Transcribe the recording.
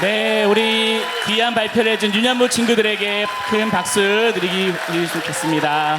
네, 우리 귀한 발표를 해준 유년부 친구들에게 큰 박수 드리기 좋겠습니다.